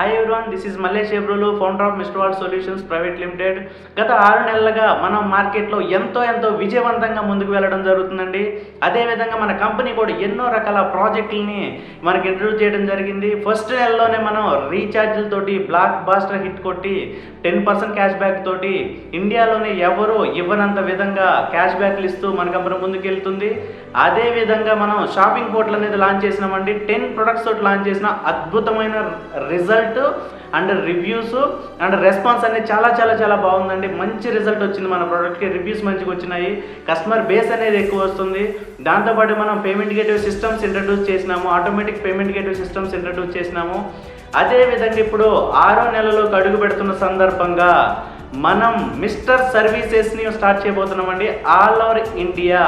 Hi everyone this is Mallesh ఎబ్రులు founder of mister wall solutions private limited గత ఆరు నెలలుగా మనం మార్కెట్లో ఎంతో ఎంతో విజయవంతంగా ముందుకు వెళ్ళడం జరుగుతుందండి. అదేవిధంగా మన కంపెనీ కూడా ఎన్నో రకాల ప్రాజెక్టులని మనకి ఇంట్రడ్యూస్ చేయడం జరిగింది. ఫస్ట్ నెలలోనే మనం రీఛార్జ్లతోటి బ్లాక్ బాస్టర్ హిట్ కొట్టి టెన్ పర్సెంట్ క్యాష్ బ్యాక్ తోటి ఇండియాలోనే ఎవరు ఇవ్వనంత విధంగా క్యాష్ బ్యాక్లు ఇస్తూ మన కంపెనీ ముందుకు వెళ్తుంది మనం షాపింగ్ పోర్టల్ అనేది లాంచ్ చేసినామండి. టెన్ ప్రొడక్ట్స్ తోటి లాంచ్ చేసిన అద్భుతమైన result and reviews and response అనేది చాలా చాలా చాలా బాగుందండి. మంచి రిజల్ట్ వచ్చింది మన ప్రోడక్ట్కి రివ్యూస్ మంచిగా వచ్చినాయి. కస్టమర్ బేస్ అనేది ఎక్కువ వస్తుంది. దాంతోపాటు మనం పేమెంట్ గేట్వే సిస్టమ్స్ ఇంట్రడ్యూస్ చేసినాము. Automatic payment gateway systems introduce చేసినాము. అదేవిధంగా ఇప్పుడు ఆరో నెలలోకి అడుగు పెడుతున్న సందర్భంగా మనం మిస్టర్ సర్వీసెస్ని స్టార్ట్ చేయబోతున్నామండి. ఆల్ ఓవర్ ఇండియా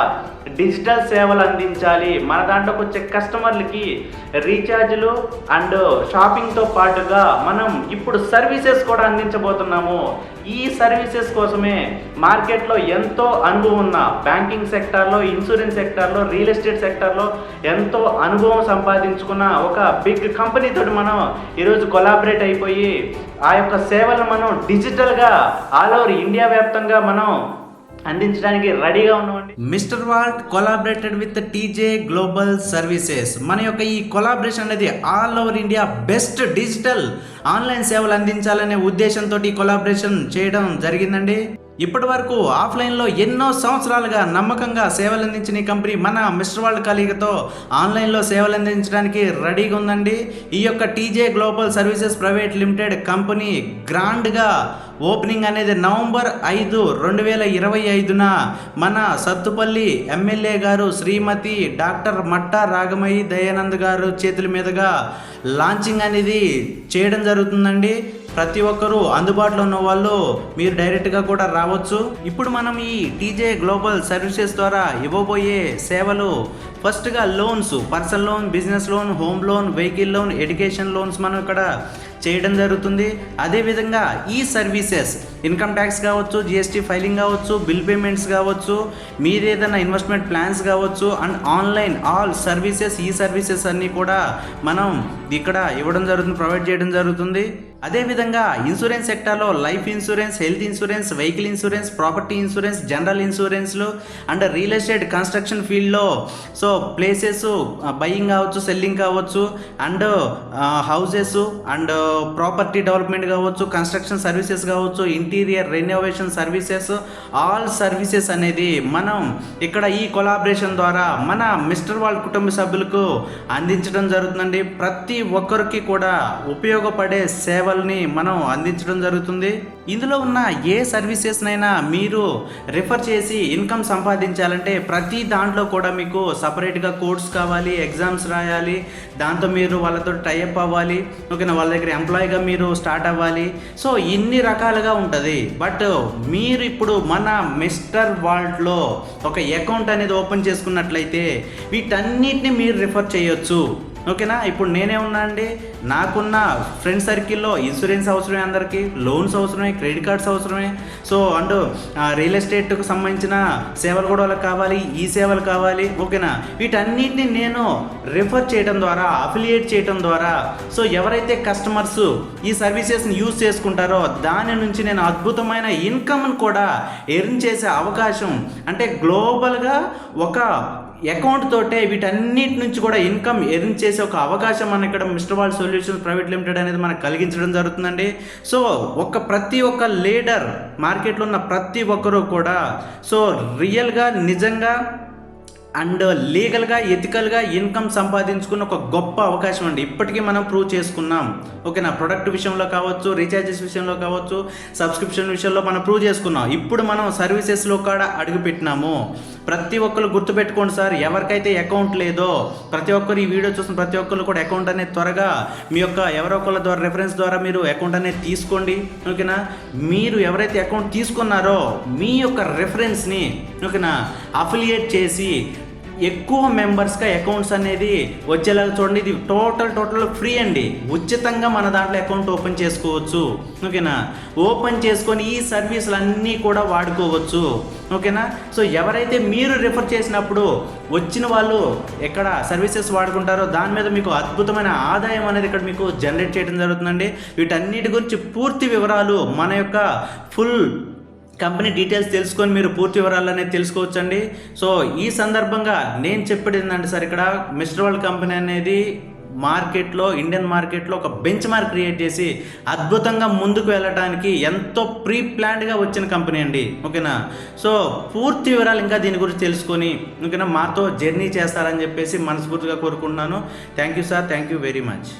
డిజిటల్ సేవలు అందించాలి. మన దాంట్లోకి వచ్చే కస్టమర్లకి రీఛార్జ్లు అండ్ షాపింగ్తో పాటుగా మనం ఇప్పుడు సర్వీసెస్ కూడా అందించబోతున్నాము. ఈ సర్వీసెస్ కోసమే మార్కెట్లో ఎంతో అనుభవం ఉన్న బ్యాంకింగ్ సెక్టార్లో ఇన్సూరెన్స్ సెక్టార్లో రియల్ ఎస్టేట్ సెక్టార్లో ఎంతో అనుభవం సంపాదించుకున్న ఒక బిగ్ కంపెనీతో మనం ఈరోజు కొలాబరేట్ అయిపోయి ఆ యొక్క సేవలను మనం డిజిటల్గా ఆల్ ఓవర్ ఇండియా వ్యాప్తంగా మనం అందించడానికి రెడీగా ఉన్నామండి. Mister vault collaborated with TJ global services. మన యొక్క ఈ కొలాబరేషన్ అనేది all over India best digital online సేవలు అందించాలనే ఉద్దేశంతో ఈ కొలాబరేషన్ చేయడం జరిగిందండి. ఇప్పటి వరకు ఆఫ్లైన్లో ఎన్నో సంవత్సరాలుగా నమ్మకంగా సేవలు అందించిన ఈ కంపెనీ మన మిస్టర్ వరల్డ్ కలీగతో ఆన్లైన్లో సేవలు అందించడానికి రెడీగా ఉందండి. ఈ యొక్క TJ global services private limited company గ్రాండ్గా ఓపెనింగ్ అనేది నవంబర్ ఐదు రెండు వేల ఇరవై ఐదున మన సత్తుపల్లి ఎమ్మెల్యే గారు శ్రీమతి డాక్టర్ మట్టా రాగమయ్యి దయానంద్ గారు చేతుల మీదుగా లాంచింగ్ అనేది చేయడం జరుగుతుందండి. ప్రతి ఒక్కరూ అందుబాటులో ఉన్న వాళ్ళు మీరు డైరెక్ట్గా కూడా రావచ్చు. ఇప్పుడు మనం ఈ టీజే గ్లోబల్ సర్వీసెస్ ద్వారా ఇవ్వబోయే సేవలు ఫస్ట్గా loans personal loan business loan home loan vehicle loan education loans మనం ఇక్కడ చేయడం జరుగుతుంది. అదేవిధంగా ఈ సర్వీసెస్ ఇన్కమ్ ట్యాక్స్ కావచ్చు జిఎస్టీ ఫైలింగ్ కావచ్చు బిల్ పేమెంట్స్ కావచ్చు మీరు ఏదైనా ఇన్వెస్ట్మెంట్ ప్లాన్స్ కావచ్చు అండ్ ఆన్లైన్ ఆల్ సర్వీసెస్ ఈ సర్వీసెస్ అన్నీ కూడా మనం ఇక్కడ ఇవ్వడం జరుగుతుంది ప్రొవైడ్ చేయడం జరుగుతుంది. అదేవిధంగా ఇన్సూరెన్స్ సెక్టార్లో life insurance health insurance vehicle insurance property insurance general ఇన్సూరెన్స్లు and real estate construction ఫీల్డ్లో. సో ప్లేసెస్ బయింగ్ కావచ్చు సెల్లింగ్ కావచ్చు and houses and property development కావచ్చు కన్స్ట్రక్షన్ సర్వీసెస్ కావచ్చు interior renovation services all services అనేది మనం ఇక్కడ ఈ కొలాబరేషన్ ద్వారా మన మిస్టర్ వాల్ కుటుంబ సభ్యులకు అందించడం జరుగుతుందండి. ప్రతి ఒక్కరికి కూడా ఉపయోగపడే సేవ సేవల్ని మనం అందించడం జరుగుతుంది. ఇందులో ఉన్న ఏ సర్వీసెస్నైనా మీరు రిఫర్ చేసి ఇన్కమ్ సంపాదించాలంటే ప్రతి దాంట్లో కూడా మీకు సపరేట్గా కోర్స్ కావాలి ఎగ్జామ్స్ రాయాలి దాంతో మీరు వాళ్ళతో టైఅప్ అవ్వాలి ఓకేనా? వాళ్ళ దగ్గర ఎంప్లాయీగా మీరు స్టార్ట్ అవ్వాలి. సో ఇన్ని రకాలుగా ఉంటుంది. బట్ మీరు ఇప్పుడు మన మిస్టర్ వాల్ట్లో ఒక అకౌంట్ అనేది ఓపెన్ చేసుకున్నట్లయితే వీటన్నిటిని మీరు రిఫర్ చేయొచ్చు. ఓకేనా? ఇప్పుడు నేనే ఉన్నా అండి. నాకున్న ఫ్రెండ్ సర్కిల్లో ఇన్సూరెన్స్ అవసరమే అందరికీ లోన్స్ అవసరమే క్రెడిట్ కార్డ్స్ అవసరమే. సో అండ్ రియల్ ఎస్టేట్కు సంబంధించిన సేవలు కూడా వాళ్ళకి కావాలి ఈ సేవలు కావాలి ఓకేనా? వీటన్నిటిని నేను రిఫర్ చేయడం ద్వారా అఫిలియేట్ చేయడం ద్వారా సో ఎవరైతే కస్టమర్స్ ఈ సర్వీసెస్ని యూజ్ చేసుకుంటారో దాని నుంచి నేను అద్భుతమైన ఇన్కమ్ని కూడా ఎర్న్ చేసే అవకాశం అంటే గ్లోబల్గా ఒక అకౌంట్ తోటే వీటన్నిటి నుంచి కూడా ఇన్కమ్ ఎర్న్ చేసే ఒక అవకాశం మన ఇక్కడ mister wall solutions private limited అనేది మనకు కలిగించడం జరుగుతుందండి. సో ఒక ప్రతి ఒక్క లీడర్ మార్కెట్లో ఉన్న ప్రతి ఒక్కరూ కూడా సో రియల్గా నిజంగా అండ్ లీగల్గా ఎథికల్గా ఇన్కమ్ సంపాదించుకున్న ఒక గొప్ప అవకాశం అండి. ఇప్పటికీ మనం ప్రూవ్ చేసుకున్నాం. ఓకేనా? ప్రొడక్ట్ విషయంలో కావచ్చు రీఛార్జెస్ విషయంలో కావచ్చు సబ్స్క్రిప్షన్ విషయంలో మనం ప్రూవ్ చేసుకున్నాం. ఇప్పుడు మనం సర్వీసెస్లో కూడా అడుగుపెట్టినాము ప్రతి ఒక్కరు గుర్తుపెట్టుకోండి సార్ ఎవరికైతే అకౌంట్ లేదో ప్రతి ఒక్కరు ఈ వీడియో చూసిన ప్రతి ఒక్కరు కూడా అకౌంట్ అనేది త్వరగా మీ యొక్క ఎవరో ఒకళ్ళ ద్వారా రెఫరెన్స్ ద్వారా మీరు అకౌంట్ అనేది తీసుకోండి. ఓకేనా? మీరు ఎవరైతే అకౌంట్ తీసుకున్నారో మీ యొక్క రెఫరెన్స్ని ఓకేనా అఫిలియేట్ చేసి ఎక్కువ మెంబర్స్గా అకౌంట్స్ అనేది వచ్చేలాగా చూడండి. ఇది టోటల్ టోటల్ ఫ్రీ అండి. ఉచితంగా మన దాంట్లో అకౌంట్ ఓపెన్ చేసుకోవచ్చు. ఓకేనా? ఓపెన్ చేసుకొని ఈ సర్వీసులు అన్నీ కూడా వాడుకోవచ్చు. ఓకేనా? సో ఎవరైతే మీరు రిఫర్ చేసినప్పుడు వచ్చిన వాళ్ళు ఎక్కడ సర్వీసెస్ వాడుకుంటారో దాని మీద మీకు అద్భుతమైన ఆదాయం అనేది ఇక్కడ మీకు జనరేట్ చేయడం జరుగుతుందండి. వీటన్నిటి గురించి పూర్తి వివరాలు మన యొక్క ఫుల్ కంపెనీ డీటెయిల్స్ తెలుసుకొని మీరు పూర్తి వివరాలు అనేది తెలుసుకోవచ్చండి. సో ఈ సందర్భంగా నేను చెప్పేది ఏంటంటే సార్ ఇక్కడ మిస్టర్ వరల్డ్ కంపెనీ అనేది మార్కెట్లో ఇండియన్ మార్కెట్లో ఒక బెంచ్ మార్క్ క్రియేట్ చేసి అద్భుతంగా ముందుకు వెళ్ళడానికి ఎంతో ప్రీ ప్లాన్డ్గా వచ్చిన కంపెనీ అండి. ఓకేనా? సో పూర్తి వివరాలు ఇంకా దీని గురించి తెలుసుకొని ఓకేనా మాతో జర్నీ చేస్తారని చెప్పేసి మనస్ఫూర్తిగా కోరుకుంటున్నాను. Thank you sir thank you very much.